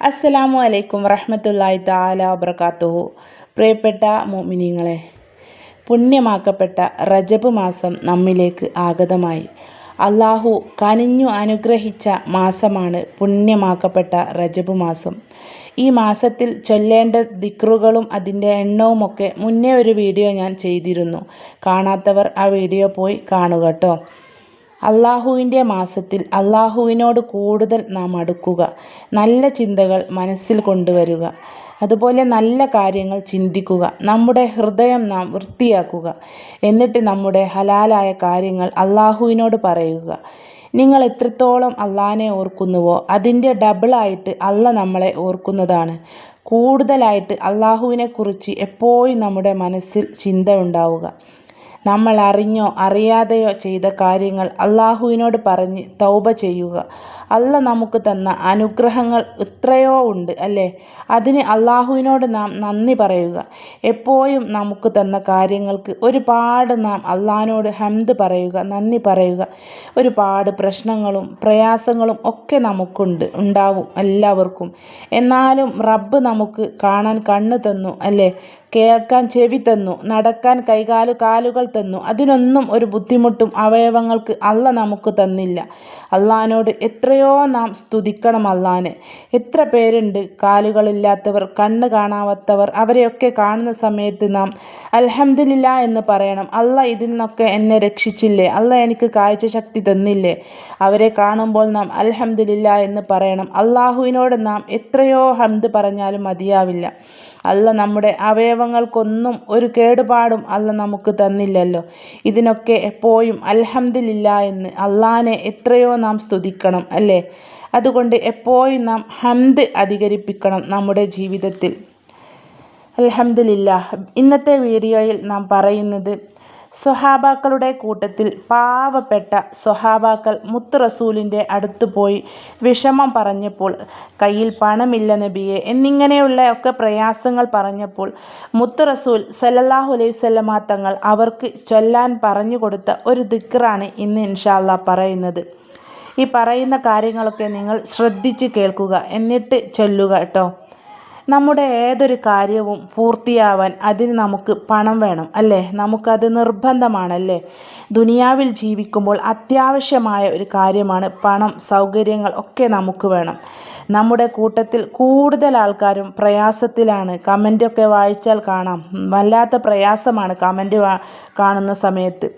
അസ്സലാമു അലൈക്കും വറഹ്മത്തുള്ളാഹി താല വബറകാതുഹു പ്രിയപ്പെട്ട മോമിനിങ്ങളെ പുണ്യമാക്കപ്പെട്ട റജബ് മാസം നമ്മിലേക്ക് ആഗതമായി. അള്ളാഹു കനിഞ്ഞു അനുഗ്രഹിച്ച മാസമാണ് പുണ്യമാക്കപ്പെട്ട റജബ് മാസം. ഈ മാസത്തിൽ ചൊല്ലേണ്ട ദിക്റുകളും അതിന്റെ എണ്ണവുമൊക്കെ മുന്നേ ഒരു വീഡിയോ ഞാൻ ചെയ്തിരുന്നു. കാണാത്തവർ ആ വീഡിയോ പോയി കാണുക കേട്ടോ അള്ളാഹുവിന്റെ മാസത്തിൽ അള്ളാഹുവിനോട് കൂടുതൽ നാം അടുക്കുക. നല്ല ചിന്തകൾ മനസ്സിൽ കൊണ്ടുവരിക. അതുപോലെ നല്ല കാര്യങ്ങൾ ചിന്തിക്കുക. നമ്മുടെ ഹൃദയം നാം വൃത്തിയാക്കുക. എന്നിട്ട് നമ്മുടെ ഹലാലായ കാര്യങ്ങൾ അള്ളാഹുവിനോട് പറയുക. നിങ്ങൾ എത്രത്തോളം അള്ളാഹിനെ ഓർക്കുന്നുവോ അതിന്റെ ഡബിളായിട്ട് അള്ള നമ്മളെ ഓർക്കുന്നതാണ്. കൂടുതലായിട്ട് അള്ളാഹുവിനെക്കുറിച്ച് എപ്പോഴും നമ്മുടെ മനസ്സിൽ ചിന്ത ഉണ്ടാവുക. നമ്മൾ അറിഞ്ഞോ അറിയാതെയോ ചെയ്ത കാര്യങ്ങൾ അള്ളാഹുവിനോട് പറഞ്ഞ് തൗബ ചെയ്യുക. അല്ല നമുക്ക് തന്ന അനുഗ്രഹങ്ങൾ എത്രയോ ഉണ്ട് അല്ലേ? അതിന് അള്ളാഹുവിനോട് നാം നന്ദി പറയുക. എപ്പോഴും നമുക്ക് തന്ന കാര്യങ്ങൾക്ക് ഒരുപാട് നാം അള്ളാഹിനോട് ഹംദ് പറയുക നന്ദി പറയുക. ഒരുപാട് പ്രശ്നങ്ങളും പ്രയാസങ്ങളും ഒക്കെ നമുക്കുണ്ട് ഉണ്ടാവും എല്ലാവർക്കും. എന്നാലും റബ്ബ് നമുക്ക് കാണാൻ കണ്ണ് തന്നു അല്ലേ? കേൾക്കാൻ ചെവി തന്നു നടക്കാൻ കൈകാലു കാലുകൾ തന്നു. അതിനൊന്നും ഒരു ബുദ്ധിമുട്ടും അവയവങ്ങൾക്ക് അല്ല നമുക്ക് തന്നില്ല. അള്ളഹാനോട് എത്രയോ നാം സ്തുതിക്കണം അള്ളഹാനെ. എത്ര പേരുണ്ട്? കാലുകളില്ലാത്തവർ കണ്ണ് കാണാത്തവർ അവരെയൊക്കെ കാണുന്ന സമയത്ത് നാം അലഹമില്ല എന്ന് പറയണം. അല്ല ഇതിൽ നിന്നൊക്കെ എന്നെ രക്ഷിച്ചില്ലേ? അല്ല എനിക്ക് കാഴ്ച ശക്തി തന്നില്ലേ? അവരെ കാണുമ്പോൾ നാം അലഹമില്ല എന്ന് പറയണം. അള്ളാഹുവിനോട് നാം എത്രയോ ഹംദ് പറഞ്ഞാലും മതിയാവില്ല. അല്ല നമ്മുടെ അവയവങ്ങൾക്കൊന്നും ഒരു കേടുപാടും അല്ല നമുക്ക് തന്നില്ലല്ലോ. ഇതിനൊക്കെ എപ്പോഴും അൽഹംദില്ല എന്ന് അള്ളാനെ എത്രയോ നാം സ്തുതിക്കണം അല്ലേ? അതുകൊണ്ട് എപ്പോഴും നാം ഹംദ് അധികരിപ്പിക്കണം നമ്മുടെ ജീവിതത്തിൽ. അൽഹംദില്ല ഇന്നത്തെ വീഡിയോയിൽ നാം പറയുന്നത് സ്വഹാബാക്കളുടെ കൂട്ടത്തിൽ പാവപ്പെട്ട സ്വഹാബാക്കൾ മുത്ത് റസൂലിന്റെ അടുത്ത് പോയി വിഷമം പറഞ്ഞപ്പോൾ കയ്യിൽ പണമില്ല നബിയെ എന്നിങ്ങനെയുള്ള ഒക്കെ പ്രയാസങ്ങൾ പറഞ്ഞപ്പോൾ മുത്ത് റസൂൽ സല്ലല്ലാഹു അലൈഹി സ്വലമാ തങ്ങൾ അവർക്ക് ചൊല്ലാൻ പറഞ്ഞു കൊടുത്ത ഒരു ദിക്റാണ് ഇന്ന് ഇൻഷാല്ല പറയുന്നത്. ഈ പറയുന്ന കാര്യങ്ങളൊക്കെ നിങ്ങൾ ശ്രദ്ധിച്ച് കേൾക്കുക എന്നിട്ട് ചൊല്ലുക കേട്ടോ. നമ്മുടെ ഏതൊരു കാര്യവും പൂർത്തിയാവാൻ അതിന് നമുക്ക് പണം വേണം അല്ലേ? നമുക്കത് നിർബന്ധമാണല്ലേ? ദുനിയാവിൽ ജീവിക്കുമ്പോൾ അത്യാവശ്യമായ ഒരു കാര്യമാണ് പണം സൗകര്യങ്ങൾ ഒക്കെ നമുക്ക് വേണം. നമ്മുടെ കൂട്ടത്തിൽ കൂടുതൽ ആൾക്കാരും പ്രയാസത്തിലാണ്. കമന്റൊക്കെ വായിച്ചാൽ കാണാം. വല്ലാത്ത പ്രയാസമാണ് കമന്റ് കാണുന്ന സമയത്ത്.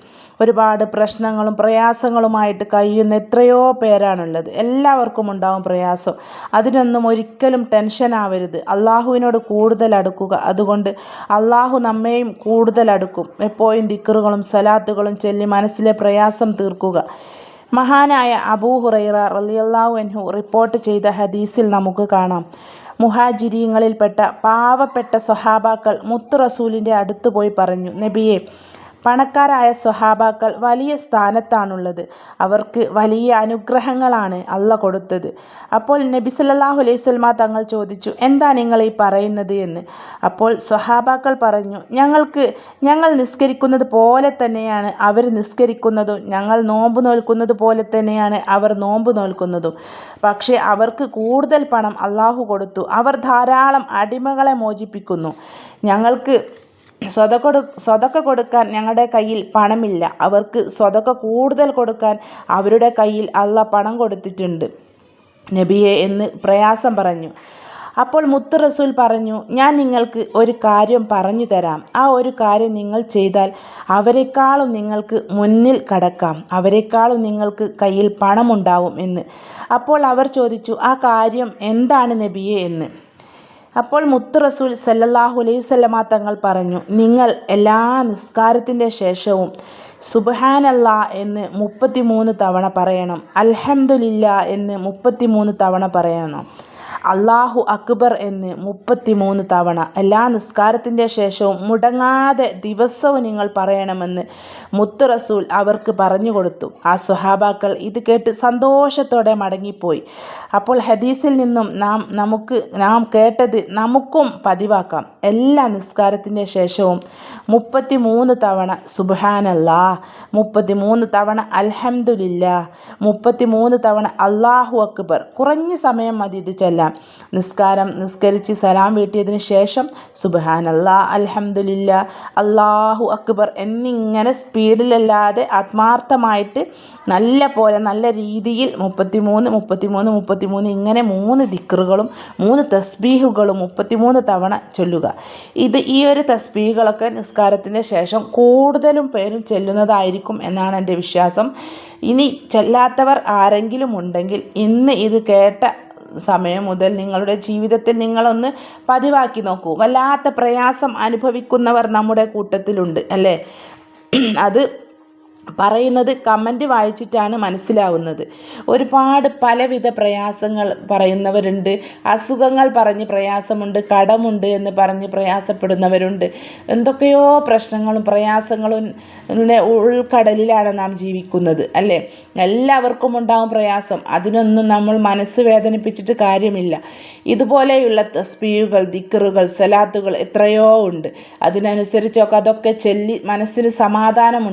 ഒരുപാട് പ്രശ്നങ്ങളും പ്രയാസങ്ങളുമായിട്ട് കഴിയുന്ന എത്രയോ പേരാണുള്ളത്. എല്ലാവർക്കും ഉണ്ടാവും പ്രയാസം. അതിനൊന്നും ഒരിക്കലും ടെൻഷൻ ആവരുത്. അള്ളാഹുവിനോട് കൂടുതൽ അടുക്കുക. അതുകൊണ്ട് അള്ളാഹു നമ്മെയും കൂടുതൽ അടുക്കും. എപ്പോഴും ദിക്കറുകളും സലാത്തുകളും ചൊല്ലി മനസ്സിലെ പ്രയാസം തീർക്കുക. മഹാനായ അബൂ ഹുറൈറ റലിയല്ലാഹു അൻഹു റിപ്പോർട്ട് ചെയ്ത ഹദീസിൽ നമുക്ക് കാണാം. മുഹാജിരിയങ്ങളിൽപ്പെട്ട പാവപ്പെട്ട സ്വഹാബാക്കൾ മുത്ത് റസൂലിന്റെ അടുത്ത് പോയി പറഞ്ഞു നബിയെ പണക്കാരായ സ്വഹാബാക്കൾ വലിയ സ്ഥാനത്താണുള്ളത്. അവർക്ക് വലിയ അനുഗ്രഹങ്ങളാണ് അല്ല കൊടുത്തത്. അപ്പോൾ നബി സല്ലാഹു അലൈഹി സ്വൽമ തങ്ങൾ ചോദിച്ചു എന്താ നിങ്ങൾ ഈ പറയുന്നത് എന്ന്? അപ്പോൾ സ്വഹാബാക്കൾ പറഞ്ഞു ഞങ്ങൾക്ക് ഞങ്ങൾ നിസ്കരിക്കുന്നത് പോലെ തന്നെയാണ് അവർ നിസ്കരിക്കുന്നതും ഞങ്ങൾ നോമ്പ് നോൽക്കുന്നത് പോലെ തന്നെയാണ് അവർ നോമ്പ് നോൽക്കുന്നതും. പക്ഷേ അവർക്ക് കൂടുതൽ പണം അള്ളാഹു കൊടുത്തു. അവർ ധാരാളം അടിമകളെ മോചിപ്പിക്കുന്നു. ഞങ്ങൾക്ക് സ്വതക്ക സ്വതക്ക കൊടുക്കാൻ ഞങ്ങളുടെ കയ്യിൽ പണമില്ല. അവർക്ക് സ്വതക്ക കൂടുതൽ കൊടുക്കാൻ അവരുടെ കയ്യിൽ അല്ല പണം കൊടുത്തിട്ടുണ്ട്. നബിയെ എന്ന് പ്രയാസം പറഞ്ഞു. അപ്പോൾ മുത്ത് റസൂൽ പറഞ്ഞു ഞാൻ നിങ്ങൾക്ക് ഒരു കാര്യം പറഞ്ഞു തരാം. ആ ഒരു കാര്യം നിങ്ങൾ ചെയ്താൽ അവരെക്കാളും നിങ്ങൾക്ക് മുന്നിൽ കടക്കാം. അവരെക്കാളും നിങ്ങൾക്ക് കയ്യിൽ പണമുണ്ടാവും എന്ന്. അപ്പോൾ അവർ ചോദിച്ചു ആ കാര്യം എന്താണ് നബിയെ? എന്ന്. അപ്പോൾ മുത്തു റസൂൽ സല്ലല്ലാഹു അലൈഹി വസല്ലമ തങ്ങൾ പറഞ്ഞു നിങ്ങൾ എല്ലാ നിസ്കാരത്തിന്റെ ശേഷവും സുബഹാനല്ല എന്ന് മുപ്പത്തിമൂന്ന് തവണ പറയണം അൽഹംദുലില്ല എന്ന് മുപ്പത്തിമൂന്ന് തവണ പറയണം. അള്ളാഹു അക്ബർ എന്ന് മുപ്പത്തിമൂന്ന് തവണ. എല്ലാ നിസ്കാരത്തിന്റെ ശേഷവും മുടങ്ങാതെ ദിവസവും നിങ്ങൾ പറയണമെന്ന് മുത്ത് റസൂൽ അവർക്ക് പറഞ്ഞു കൊടുത്തു. ആ സ്വഹാബാക്കൾ ഇത് കേട്ട് സന്തോഷത്തോടെ മടങ്ങിപ്പോയി. അപ്പോൾ ഹദീസിൽ നിന്നും നാം നമുക്ക് നാം കേട്ടത് നമുക്കും പതിവാക്കാം. എല്ലാ നിസ്കാരത്തിന്റെ ശേഷവും മുപ്പത്തി മൂന്ന് തവണ സുബാനല്ലാ മുപ്പത്തി മൂന്ന് തവണ അൽഹമുല്ല മുപ്പത്തി മൂന്ന് തവണ അള്ളാഹു അക്ബർ. കുറഞ്ഞ സമയം മതി ഇത് ചൊല്ലാൻ. ചെല്ലാം നിസ്കാരം നിസ്കരിച്ച് സലാം വീട്ടിയതിന് ശേഷം സുബഹാൻ അല്ലാ അലഹമില്ല അള്ളാഹു അക്ബർ എന്നിങ്ങനെ സ്പീഡിലല്ലാതെ ആത്മാർത്ഥമായിട്ട് നല്ല പോലെ നല്ല രീതിയിൽ മുപ്പത്തിമൂന്ന് മുപ്പത്തിമൂന്ന് മുപ്പത്തിമൂന്ന് ഇങ്ങനെ മൂന്ന് ദിക്റുകളും മൂന്ന് തസ്ബീഹുകളും മുപ്പത്തിമൂന്ന് തവണ ചൊല്ലുക. ഇത് ഈ ഒരു തസ്ബീഹുകളൊക്കെ നിസ്കാരത്തിന്റെ ശേഷം കൂടുതലും പേരും ചെല്ലുന്നതായിരിക്കും എന്നാണ് എന്റെ വിശ്വാസം. ഇനി ചെല്ലാത്തവർ ആരെങ്കിലും ഉണ്ടെങ്കിൽ ഇന്ന് ഇത് കേട്ട സമയം മുതൽ നിങ്ങളുടെ ജീവിതത്തിൽ നിങ്ങളൊന്ന് പതിവാക്കി നോക്കൂ. വല്ലാത്ത പ്രയാസം അനുഭവിക്കുന്നവർ നമ്മുടെ കൂട്ടത്തിലുണ്ട് അല്ലേ? അത് പറയുന്നത് കമന്റ് വായിച്ചിട്ടാണ് മനസ്സിലാവുന്നത്. ഒരുപാട് പലവിധ പ്രയാസങ്ങൾ പറയുന്നവരുണ്ട്. അസുഖങ്ങൾ പറഞ്ഞ് പ്രയാസമുണ്ട്. കടമുണ്ട് എന്ന് പറഞ്ഞ് പ്രയാസപ്പെടുന്നവരുണ്ട്. എന്തൊക്കെയോ പ്രശ്നങ്ങളും പ്രയാസങ്ങളും ഉൾക്കടലിലാണ് നാം ജീവിക്കുന്നത് അല്ലേ? എല്ലാവർക്കും ഉണ്ടാവും പ്രയാസം. അതിനൊന്നും നമ്മൾ മനസ്സ് വേദനിപ്പിച്ചിട്ട് കാര്യമില്ല. ഇതുപോലെയുള്ള തസ്ബീഹുകൾ ദിക്കറുകൾ സലാത്തുകൾ എത്രയോ ഉണ്ട്. അതിനനുസരിച്ചൊക്കെ അതൊക്കെ ചൊല്ലി മനസ്സിന് സമാധാനം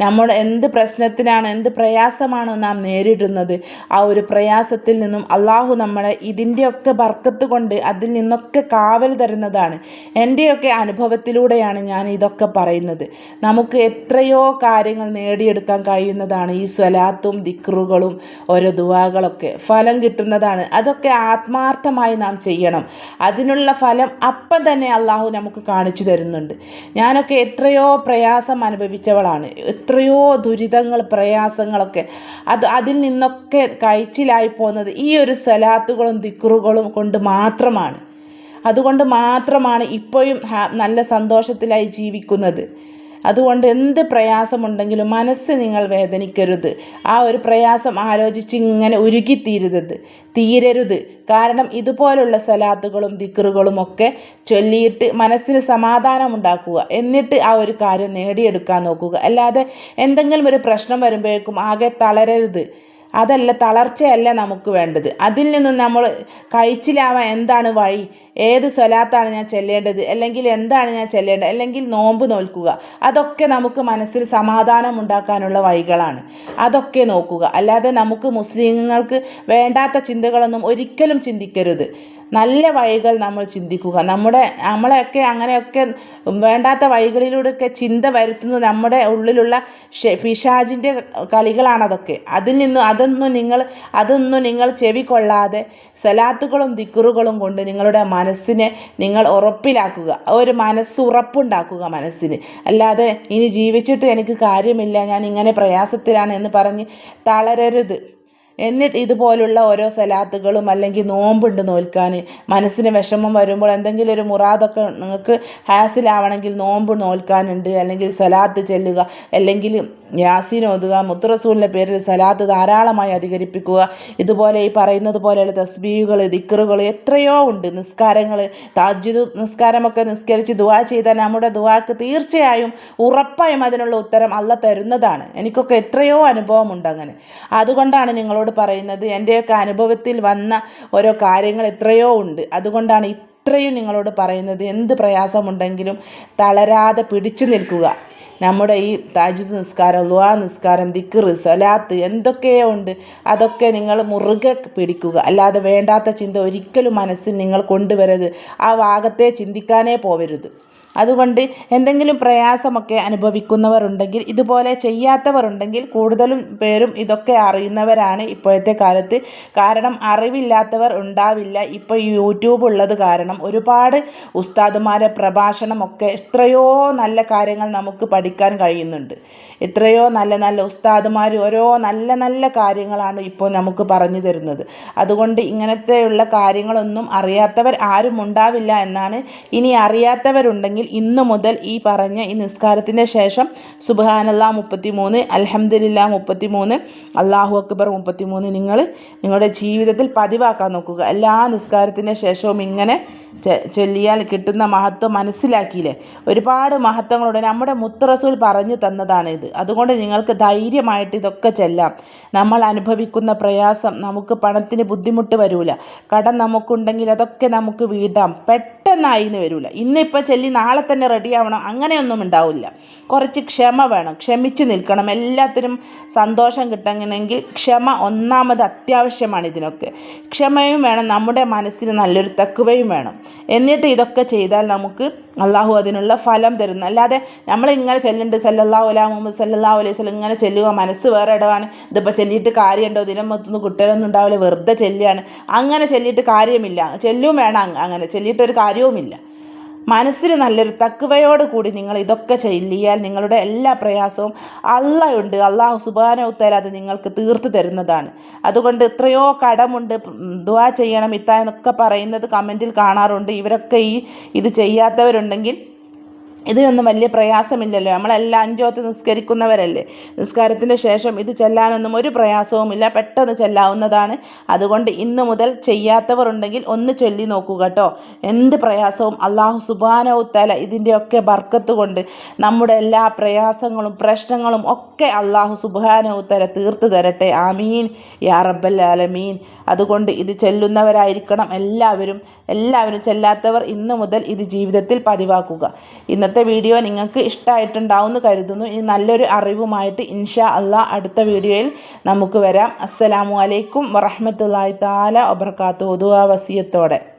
നമ്മുടെ എന്ത് പ്രശ്നത്തിനാണ് എന്ത് പ്രയാസമാണോ നാം നേരിടുന്നത് ആ ഒരു പ്രയാസത്തിൽ നിന്നും അള്ളാഹു നമ്മളെ ഇതിന്റെയൊക്കെ ബർക്കത്ത് കൊണ്ട് അതിൽ നിന്നൊക്കെ കാവൽ തരുന്നതാണ്. എന്റെയൊക്കെ അനുഭവത്തിലൂടെയാണ് ഞാൻ ഇതൊക്കെ പറയുന്നത്. നമുക്ക് എത്രയോ കാര്യങ്ങൾ നേടിയെടുക്കാൻ കഴിയുന്നതാണ് ഈ സ്വലാത്തും ദിക്റുകളും ഓരോ ദുവാകളൊക്കെ ഫലം കിട്ടുന്നതാണ്. അതൊക്കെ ആത്മാർത്ഥമായി നാം ചെയ്യണം. അതിനുള്ള ഫലം അപ്പം തന്നെ അള്ളാഹു നമുക്ക് കാണിച്ചു തരുന്നുണ്ട്. ഞാനൊക്കെ എത്രയോ പ്രയാസം അനുഭവിച്ചവളാണ്. എത്രയോ ദുരിതങ്ങൾ പ്രയാസങ്ങളൊക്കെ അത് അതിൽ നിന്നൊക്കെ കഴിച്ചിലായി പോകുന്നത് ഈ ഒരു സലാത്തുകളും ദിക്റുകളും കൊണ്ട് മാത്രമാണ്. അതുകൊണ്ട് മാത്രമാണ് ഇപ്പോഴും നല്ല സന്തോഷത്തിലായി ജീവിക്കുന്നത്. അതുകൊണ്ട് എന്ത് പ്രയാസമുണ്ടെങ്കിലും മനസ്സ് നിങ്ങൾ വേദനിക്കരുത്. ആ ഒരു പ്രയാസം ആലോചിച്ച് ഇങ്ങനെ ഉരുകിത്തീരുത് തീരരുത്. കാരണം ഇതുപോലുള്ള സലാത്തുകളും ദിക്റുകളും ഒക്കെ ചൊല്ലിയിട്ട് മനസ്സിന് സമാധാനം ഉണ്ടാക്കുക എന്നിട്ട് ആ ഒരു കാര്യം നേടിയെടുക്കാൻ നോക്കുക. അല്ലാതെ എന്തെങ്കിലും ഒരു പ്രശ്നം വരുമ്പോഴേക്കും ആകെ തളരരുത്. അതല്ല തളർച്ചയല്ല നമുക്ക് വേണ്ടത്. അതിൽ നിന്നും നമ്മൾ കഴിച്ചിലാവാൻ എന്താണ് വഴി? ഏത് സ്വലാത്താണ് ഞാൻ ചെല്ലേണ്ടത്? അല്ലെങ്കിൽ എന്താണ് ഞാൻ ചെല്ലേണ്ടത്? അല്ലെങ്കിൽ നോമ്പ് നോൽക്കുക. അതൊക്കെ നമുക്ക് മനസ്സിൽ സമാധാനം ഉണ്ടാക്കാനുള്ള വഴികളാണ്. അതൊക്കെ നോക്കുക. അല്ലാതെ നമുക്ക് മുസ്ലിങ്ങൾക്ക് വേണ്ടാത്ത ചിന്തകളൊന്നും ഒരിക്കലും ചിന്തിക്കരുത്. നല്ല വഴികൾ നമ്മൾ ചിന്തിക്കുക. നമ്മുടെ നമ്മളെയൊക്കെ അങ്ങനെയൊക്കെ വേണ്ടാത്ത വഴികളിലൂടെയൊക്കെ ചിന്ത വരുത്തുന്നത് നമ്മുടെ ഉള്ളിലുള്ള പിശാചിന്റെ കളികളാണതൊക്കെ അതിൽ നിന്നും അതൊന്നും നിങ്ങൾ അതൊന്നും നിങ്ങൾ ചെവി കൊള്ളാതെ സലാത്തുകളും ദിക്കുറുകളും കൊണ്ട് നിങ്ങളുടെ മനസ്സിനെ നിങ്ങൾ ഉറപ്പിലാക്കുക. ഒരു മനസ്സ് ഉറപ്പുണ്ടാക്കുക മനസ്സിന്. അല്ലാതെ ഇനി ജീവിച്ചിട്ട് എനിക്ക് കാര്യമില്ല ഞാൻ ഇങ്ങനെ പ്രയാസത്തിലാണ് എന്ന് പറഞ്ഞ് തളരരുത്. എന്നിട്ട് ഇതുപോലുള്ള ഓരോ സലാത്തുകളും അല്ലെങ്കിൽ നോമ്പുണ്ട് നോൽക്കാൻ. മനസ്സിന് വിഷമം വരുമ്പോൾ എന്തെങ്കിലും ഒരു മുറാദൊക്കെ നിങ്ങൾക്ക് ഹാസിലാവണമെങ്കിൽ നോമ്പ് നോൽക്കാനുണ്ട്. അല്ലെങ്കിൽ സലാത്ത് ചെല്ലുക. അല്ലെങ്കിൽ യാസീൻ ഓതുക. മുത്തറസൂലിന്റെ പേരിൽ സലാത്ത് ധാരാളമായി അധികരിപ്പിക്കുക. ഇതുപോലെ ഈ പറയുന്നത് പോലെയുള്ള തസ്ബീഹുകൾ ദിക്കറുകൾ എത്രയോ ഉണ്ട്. നിസ്കാരങ്ങൾ താജ്ജുദ് നിസ്കാരമൊക്കെ നിസ്കരിച്ച് ദുവാ ചെയ്താൽ നമ്മുടെ ദുവാക്ക് തീർച്ചയായും ഉറപ്പായും അതിനുള്ള ഉത്തരം അല്ല തരുന്നതാണ്. എനിക്കൊക്കെ എത്രയോ അനുഭവമുണ്ട് അങ്ങനെ. അതുകൊണ്ടാണ് നിങ്ങളോട് പറയുന്നത് എന്റെയൊക്കെ അനുഭവത്തിൽ വന്ന ഓരോ കാര്യങ്ങൾ എത്രയോ ഉണ്ട്. അതുകൊണ്ടാണ് ഇത്രയും നിങ്ങളോട് പറയുന്നത്. എന്ത് പ്രയാസമുണ്ടെങ്കിലും തളരാതെ പിടിച്ചു നിൽക്കുക. നമ്മുടെ ഈ താജുദ് നിസ്കാരം ലുവാ നിസ്കാരം ദിക്ർ സലാത്ത് എന്തൊക്കെയോ ഉണ്ട് അതൊക്കെ നിങ്ങൾ മുറുകെ പിടിക്കുക. അല്ലാതെ വേണ്ടാത്ത ചിന്ത ഒരിക്കലും മനസ്സിൽ നിങ്ങൾ കൊണ്ടുവരരുത്. ആ ഭാഗത്തെ ചിന്തിക്കാനേ പോവരുത്. അതുകൊണ്ട് എന്തെങ്കിലും പ്രയാസമൊക്കെ അനുഭവിക്കുന്നവർ ഉണ്ടെങ്കിൽ ഇതുപോലെ ചെയ്യാത്തവർ ഉണ്ടെങ്കിൽ കൂടുതലും പേരും ഇതൊക്കെ അറിയുന്നവരാണ് ഇപ്പോഴത്തെ കാലത്ത്. കാരണം അറിവില്ലാത്തവർ ഉണ്ടാവില്ല. ഇപ്പോൾ യൂട്യൂബ് ഉള്ളത് കാരണം ഒരുപാട് ഉസ്താദുമാരെ പ്രഭാഷണമൊക്കെ എത്രയോ നല്ല കാര്യങ്ങൾ നമുക്ക് പഠിക്കാൻ കഴിയുന്നുണ്ട്. എത്രയോ നല്ല നല്ല ഉസ്താദുമാർ ഓരോ നല്ല നല്ല കാര്യങ്ങളാണ് ഇപ്പോൾ നമുക്ക് പറഞ്ഞു തരുന്നത്. അതുകൊണ്ട് ഇങ്ങനത്തെയുള്ള കാര്യങ്ങളൊന്നും അറിയാത്തവർ ആരും ഉണ്ടാവില്ല എന്നാണ് ഇനി അറിയാത്തവരുണ്ടെങ്കിൽ ഇന്ന് മുതൽ ഈ പറഞ്ഞ ഈ നിസ്കാരത്തിന്റെ ശേഷം സുബാനല്ല മുപ്പത്തി മൂന്ന് അലഹമ്മദില്ല മുപ്പത്തി മൂന്ന് അള്ളാഹു അക്ബർ മുപ്പത്തി മൂന്ന് നിങ്ങൾ നിങ്ങളുടെ ജീവിതത്തിൽ പതിവാക്കാൻ നോക്കുക. എല്ലാ നിസ്കാരത്തിന്റെ ശേഷവും ഇങ്ങനെ ചൊല്ലിയാൽ കിട്ടുന്ന മഹത്വം മനസ്സിലാക്കിയില്ലേ? ഒരുപാട് മഹത്വങ്ങളുണ്ട്. നമ്മുടെ മുത്തറസൂൽ പറഞ്ഞു തന്നതാണ് ഇത് അതുകൊണ്ട് നിങ്ങൾക്ക് ധൈര്യമായിട്ട് ഇതൊക്കെ ചെല്ലാം. നമ്മൾ അനുഭവിക്കുന്ന പ്രയാസം നമുക്ക് പണത്തിന് ബുദ്ധിമുട്ട് വരൂല. കടം നമുക്കുണ്ടെങ്കിൽ അതൊക്കെ നമുക്ക് വീടാം. പെട്ടെന്നായി എന്ന് വരൂല. ഇന്നിപ്പോൾ ചെല്ലി നാളെ തന്നെ റെഡിയാവണം. അങ്ങനെയൊന്നും ഉണ്ടാവില്ല. കുറച്ച് ക്ഷമ വേണം. ക്ഷമിച്ച് നിൽക്കണം. എല്ലാത്തിനും സന്തോഷം കിട്ടണമെങ്കിൽ ക്ഷമ ഒന്നാമത് അത്യാവശ്യമാണ് ഇതിനൊക്കെ. ക്ഷമയും വേണം. നമ്മുടെ മനസ്സിന് നല്ലൊരു തക്കുവയും വേണം. എന്നിട്ട് ഇതൊക്കെ ചെയ്താൽ നമുക്ക് അള്ളാഹു അതിനുള്ള ഫലം തരുന്നു. അല്ലാതെ നമ്മളിങ്ങനെ ചെല്ലുന്നുണ്ട് സല്ലല്ലാഹു മുഹമ്മദ് സല്ലല്ലാഹു അലൈഹി വസല്ലം ഇങ്ങനെ ചെല്ലുക മനസ്സ് വേറെ ഇടവാണ്. ഇതിപ്പോൾ ചെല്ലിയിട്ട് കാര്യമുണ്ടോ? ദിനം മൊത്തം കുട്ടികളൊന്നും ഉണ്ടാവില്ല വെറുതെ ചെല്ലുകയാണ്. അങ്ങനെ ചെല്ലിയിട്ട് കാര്യമില്ല. ചെല്ലും വേണം അങ്ങനെ. ചെല്ലിയിട്ട് ഒരു കാര്യവുമില്ല. മനസ്സിന് നല്ലൊരു തക്കുവയോട് കൂടി നിങ്ങൾ ഇതൊക്കെ ചെയ്യാൻ നിങ്ങളുടെ എല്ലാ പ്രയാസവും അള്ളയുണ്ട്. അള്ളാഹു സുബാനവുത്തല അത് നിങ്ങൾക്ക് തീർത്തു തരുന്നതാണ്. അതുകൊണ്ട് എത്രയോ കടമുണ്ട്. ദുവാ ചെയ്യണം ഇത്ത എന്നൊക്കെ പറയുന്നത് കമന്റിൽ കാണാറുണ്ട്. ഇവരൊക്കെ ഈ ഇത് ചെയ്യാത്തവരുണ്ടെങ്കിൽ ഇതിനൊന്നും വലിയ പ്രയാസമില്ലല്ലോ. നമ്മളെല്ലാം അഞ്ചോത്ത് നിസ്കരിക്കുന്നവരല്ലേ. നിസ്കാരത്തിന്റെ ശേഷം ഇത് ചെല്ലാനൊന്നും ഒരു പ്രയാസവുമില്ല. പെട്ടെന്ന് ചെല്ലാവുന്നതാണ്. അതുകൊണ്ട് ഇന്ന് മുതൽ ചെയ്യാത്തവർ ഉണ്ടെങ്കിൽ ഒന്ന് ചൊല്ലി നോക്കുക കേട്ടോ. എന്ത് പ്രയാസവും അള്ളാഹു സുബാനവുത്തല ഇതിന്റെയൊക്കെ ബർക്കത്ത് കൊണ്ട് നമ്മുടെ എല്ലാ പ്രയാസങ്ങളും പ്രശ്നങ്ങളും ഒക്കെ അള്ളാഹു സുബാനവുത്തല തീർത്തു തരട്ടെ. ആമീൻ. യാ റബ്ബൽ ആലമീൻ. അതുകൊണ്ട് ഇത് ചെല്ലുന്നവരായിരിക്കണം എല്ലാവരും. എല്ലാവരും ചെല്ലാത്തവർ ഇന്ന് മുതൽ ഇത് ജീവിതത്തിൽ പതിവാക്കുക. ഇന്നത്തെ വീഡിയോ നിങ്ങൾക്ക് ഇഷ്ടമായിട്ടുണ്ടാവും എന്ന് കരുതുന്നു. ഇനി നല്ലൊരു അറിവുമായിട്ട് ഇൻഷാ അള്ളാ അടുത്ത വീഡിയോയിൽ നമുക്ക് വരാം. അസ്സലാമു അലൈക്കും വറഹ്മത്തുള്ളാഹി താല വബർക്കാത്തു ദുആ വസിയത്തോടെ.